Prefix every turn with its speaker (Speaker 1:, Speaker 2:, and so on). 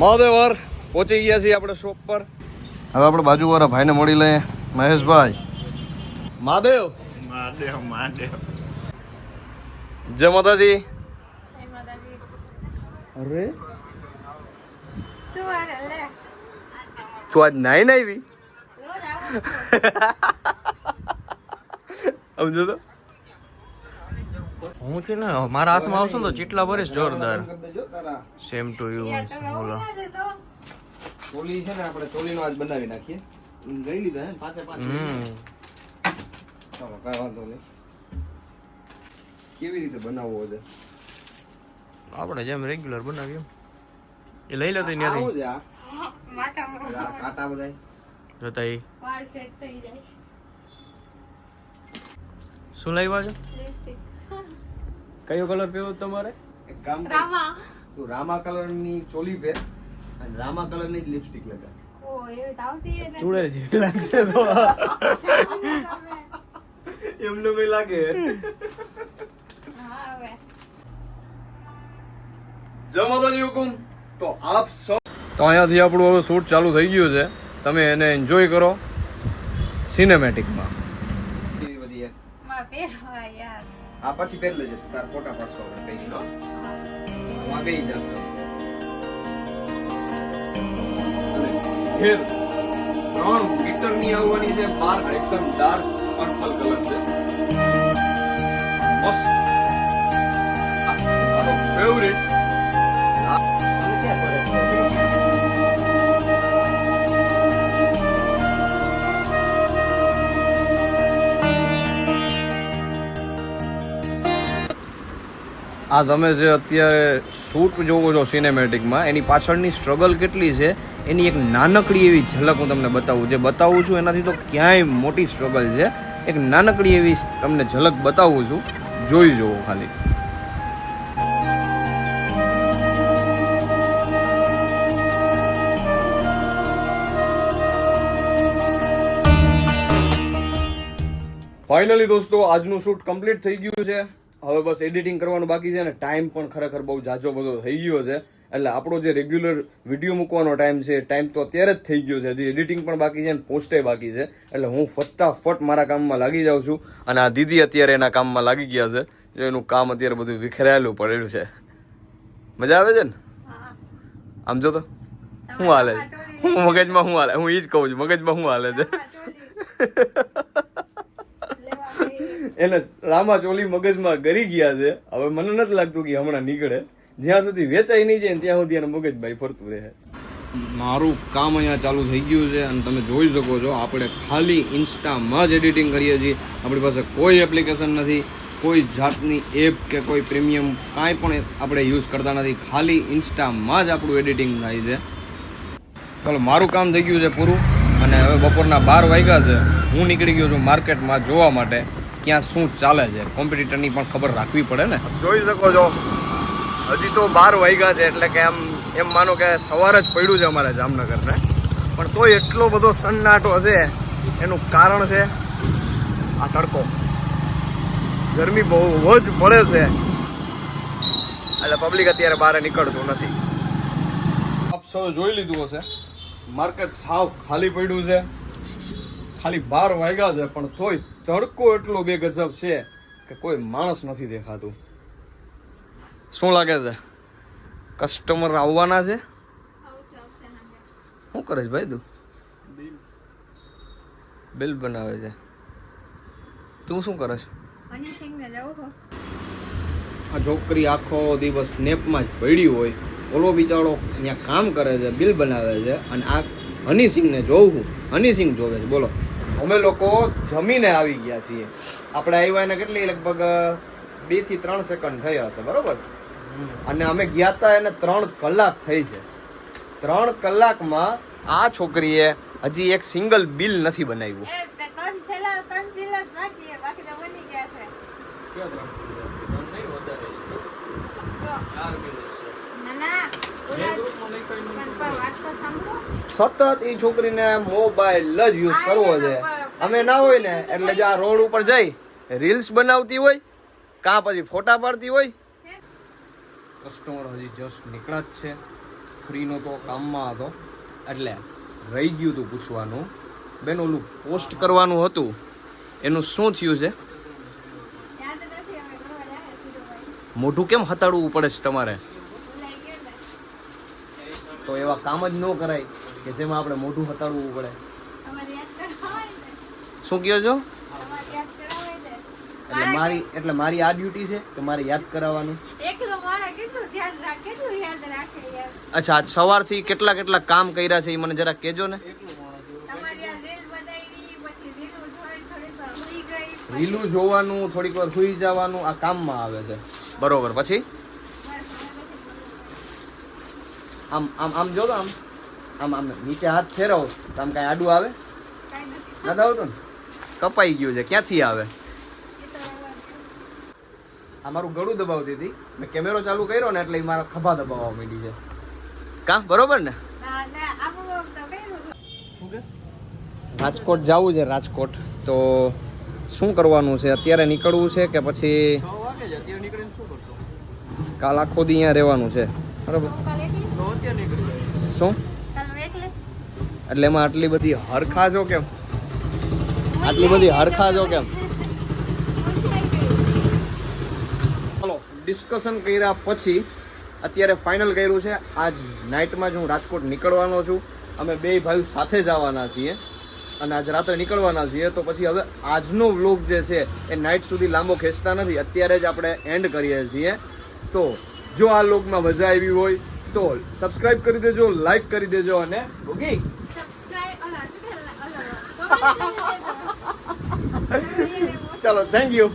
Speaker 1: મહાદેવર પહોંચી ગયા છીએ આપણે શોપ પર. હવે આપણે બાજુવાળા ભાઈને મળી લઈએ. મહેશભાઈ. મહાદેવ.
Speaker 2: મહાદેવ મહાદેવ.
Speaker 1: જય માતાજી. અરે. તું આજ નાઈ ના આવી?
Speaker 3: રોજ
Speaker 1: સમજો તો.
Speaker 4: હું છે ને મારા હાથમાં આવશે તો ચીટલા ભરીશ જોરદાર. સેમ ટુ યુ બોલો
Speaker 1: ચોલી છે ને આપણે ચોલીનો આજ બનાવી નાખીએ. લઈ લીધા હે પાંચે પાંચ
Speaker 4: હમ.
Speaker 1: ચાલો કાંઈ વાંધો નહીં. કેવી રીતે બનાવવો છે?
Speaker 4: આપણે જેમ રેગ્યુલર બનાવીએ એ લઈ લો તો ત્યાંથી.
Speaker 1: કાંટા
Speaker 4: જોતા એ શું લાવ્યા છે? કયો કલર પહેરો તમારે?
Speaker 1: એક કામ કર.
Speaker 3: રામા.
Speaker 1: તું રામા કલરની ચોલી પહેર અને રામા કલરની જ લિપસ્ટિક લગા
Speaker 3: ઓ એવી તો આવતી હે
Speaker 4: ચૂડેલ જેવી લાગશે તો.
Speaker 3: તમે.
Speaker 1: એમનું કઈ લાગે.
Speaker 3: હા હવે.
Speaker 1: જય માતાજી હુકુમ. તો આપ સૌ તો અહીંયાથી આપણું હવે શૂટ ચાલુ થઈ ગયું છે. તમે એને એન્જોય કરો સિનેમેટિકમાં કેવી બધી છે?
Speaker 3: માં પહેરવા યાર.
Speaker 1: આ પછી પહેરી લેજે તાર ફોટા પાડશો આપણે કઈ નો હું આ ગઈ જાઉં ઘેર ત્રણ મીટરની આવવાની છે, બાર એકદમ ડાર્ક પર્પલ કલર છે. મસ્ત. ફેવરિટ આ તમે જે અત્યારે શૂટ જોવો છો સિનેમેટિકમાં એની પાછળની સ્ટ્રગલ કેટલી છે? એની એક નાનકડી એવી ઝલક હું તમને બતાવું. જે બતાવું છું, એનાથી તો ક્યાંય મોટી સ્ટ્રગલ છે. એક નાનકડી એવી તમને ઝલક બતાવું છું. જોઈ જુઓ ખાલી. ફાઇનલી દોસ્તો, આજનું શૂટ કમ્પ્લીટ થઈ ગયું છે. હવે બસ એડિટિંગ કરવાનું બાકી છે અને ટાઈમ પણ ખરેખર બહુ જાજો બધો થઈ ગયો છે. એટલે આપણો જે રેગ્યુલર વીડિયો મૂકવાનો ટાઈમ છે ટાઈમ તો અત્યારે જ થઈ ગયો છે. હજી એડિટિંગ પણ બાકી છે અને પોસ્ટે બાકી છે. એટલે હું ફટાફટ મારા કામમાં લાગી જાઉં છું અને આ દીદી અત્યારે એના કામમાં લાગી ગયા છે. એનું કામ અત્યારે બધું વિખરાયેલું પડેલું છે. મજા આવે છે ને? આમ જો તો. શું હાલે છે? હું મગજમાં શું હાલે? હું એ જ કહું છું મગજમાં શું હાલે છે. એને રામા ચોલી મગજમાં ગરી ગયા છે. હવે મને નથી લાગતું કે હમણાં નીકળે. જ્યાં સુધી વેચાઈ નહીં જાય ત્યાં સુધી એનું મગજભાઈ ફરતું રહે. મારું કામ અહીંયા ચાલુ થઈ ગયું છે અને તમે જોઈ શકો છો, આપણે ખાલી ઇન્સ્ટામાં જ એડિટિંગ કરીએ છીએ. આપણી પાસે કોઈ એપ્લિકેશન નથી, કોઈ જાતની એપ કે કોઈ પ્રીમિયમ કાંઈ પણ આપણે યુઝ કરતા નથી. ખાલી ઇન્સ્ટામાં જ આપણું એડિટિંગ થાય છે. ચાલો, મારું કામ થઈ ગયું છે પૂરું. અને હવે બપોરના બાર વાગ્યા છે. હું નીકળી ગયો છું માર્કેટમાં જોવા માટે. ક્યાં શું ચાલે છે? કોમ્પિટિટરની પણ ખબર રાખવી પડે ને. જોઈ શકો છો. હજી તો બાર વાગ્યા છે, એટલે કે એમ એમ માનો કે સવાર જ પડ્યું છે અમારે જામનગરને. પણ તોય એટલો બધો સન્નાટો છે એનું કારણ છે આ તડકો. ગરમી બહુ જ પડે છે. એટલે પબ્લિક અત્યારે બહાર નીકળતું નથી. આપ સૌ જોઈ લીધું હશે. માર્કેટ સાવ ખાલી પડ્યું છે. ખાલી બાર વાગ્યા છે પણ તોય તડકો એટલો બે ગજબ છે કે કોઈ માણસ નથી દેખાતું. શું લાગે છે? કસ્ટમર આવવાના છે?
Speaker 3: આવશે આવશે સાંજે.
Speaker 1: શું કરે છે ભાઈ તું? બિલ. બનાવે છે. તું શું કરે છે? આ છોકરી આખો દિવસ સ્નેપમાં જ પડી હોય. ઓલો બિચારો અહીંયા કામ કરે છે બિલ બનાવે છે અને આ હનીસિંગને જોઉં છું. હનીસિંહ જોવે છે. બોલો. અમે લોકો જમીને આવી ગયા છીએ. આપણે આવ્યા એને કેટલી? લગભગ બેથી ત્રણ સેકન્ડ થયા હશે બરોબર? અને અમે ગયા હતા એને ત્રણ કલાક થઈ છે. ત્રણ કલાકમાં આ છોકરીએ હજી એક સિંગલ બિલ નથી બનાવ્યું.
Speaker 3: બાકી છે બાકી તો બની ગયા છે ના ના ઓલા પણ પણ વાત તો સાંભળો
Speaker 1: સતત એ છોકરીને મોબાઈલ જ યુઝ કરવો છે. અમે ના હોય ને એટલે જો આ રોડ ઉપર જઈ રીલ્સ બનાવતી હોય કાં પછી ફોટા પાડતી હોય. કસ્ટમર હજી જસ્ટ નીકળ્યા જ છે. ફ્રીનો તો કામમાં હતો. એટલે રહી ગયું હતું પૂછવાનું. બેન ઓલું પોસ્ટ કરવાનું હતું. એનું શું થયું છે? મોઢું કેમ હતાડવું પડે છે તમારે? તો એવા કામ જ ન કરાય કે જેમાં આપણે મોઢું હતાડવું પડે.
Speaker 3: અમારે યાદ કરાવાય ને.
Speaker 1: શું કહો છો?
Speaker 3: અમારે યાદ કરાવાય ને.
Speaker 1: એટલે મારી એટલે મારી આ ડ્યુટી છે કે મારે યાદ કરાવવાનું?
Speaker 3: એકલો માણસ કેટલું ધ્યાન રાખે? કેટલું યાદ રાખે યાર?
Speaker 1: અચ્છા આજ સવારથી કેટલા કેટલા કામ કર્યા છે એ મને જરા કહેજો ને.
Speaker 3: રીલું
Speaker 1: જોવાનું થોડીક વાર સુઈ જવાનું આ કામમાં આવે છે. બરોબર પછી
Speaker 3: બસ હવે પછી
Speaker 1: આમ આમ આમ જો આમ. આમ આમ નીચે હાથ ફેરવો. તો આમ કાંઈ આડું આવે? ના આવતું ને? કપાઈ ગયું છે. ક્યાંથી આવે. આ મારું ગળું દબાવતી હતી. મેં કેમેરો ચાલુ કર્યો ને એટલે ઈ મારા ખભા દબાવવા માંડી છે. કા? બરોબર ને. રાજકોટ જવું છે રાજકોટ. તો શું કરવાનું છે? અત્યારે નીકળવું છે કે પછી કાલ આખો દી અહીંયા રહેવાનું છે. બરોબર. શું? એટલે એમાં આટલી બધી હરખા છો કેમ આટલી બધી હરખા છો કેમ? ચલો ડિસ્કશન કર્યા પછી અત્યારે ફાઇનલ કર્યું છે. આજ નાઇટમાં જ હું રાજકોટ નીકળવાનો છું. અમે બે ભાઈઓ સાથે જ આવવાના છીએ અને આજ રાત્રે નીકળવાના છીએ. તો પછી હવે આજનો વ્લોગ જે છે એ નાઇટ સુધી લાંબો ખેંચતા નથી. અત્યારે જ આપણે એન્ડ કરીએ છીએ. તો જો આ લોગમાં મજા આવી હોય તો સબસ્ક્રાઇબ કરી દેજો લાઈક કરી દેજો અને ભૂગી. ચલો થેન્ક યુ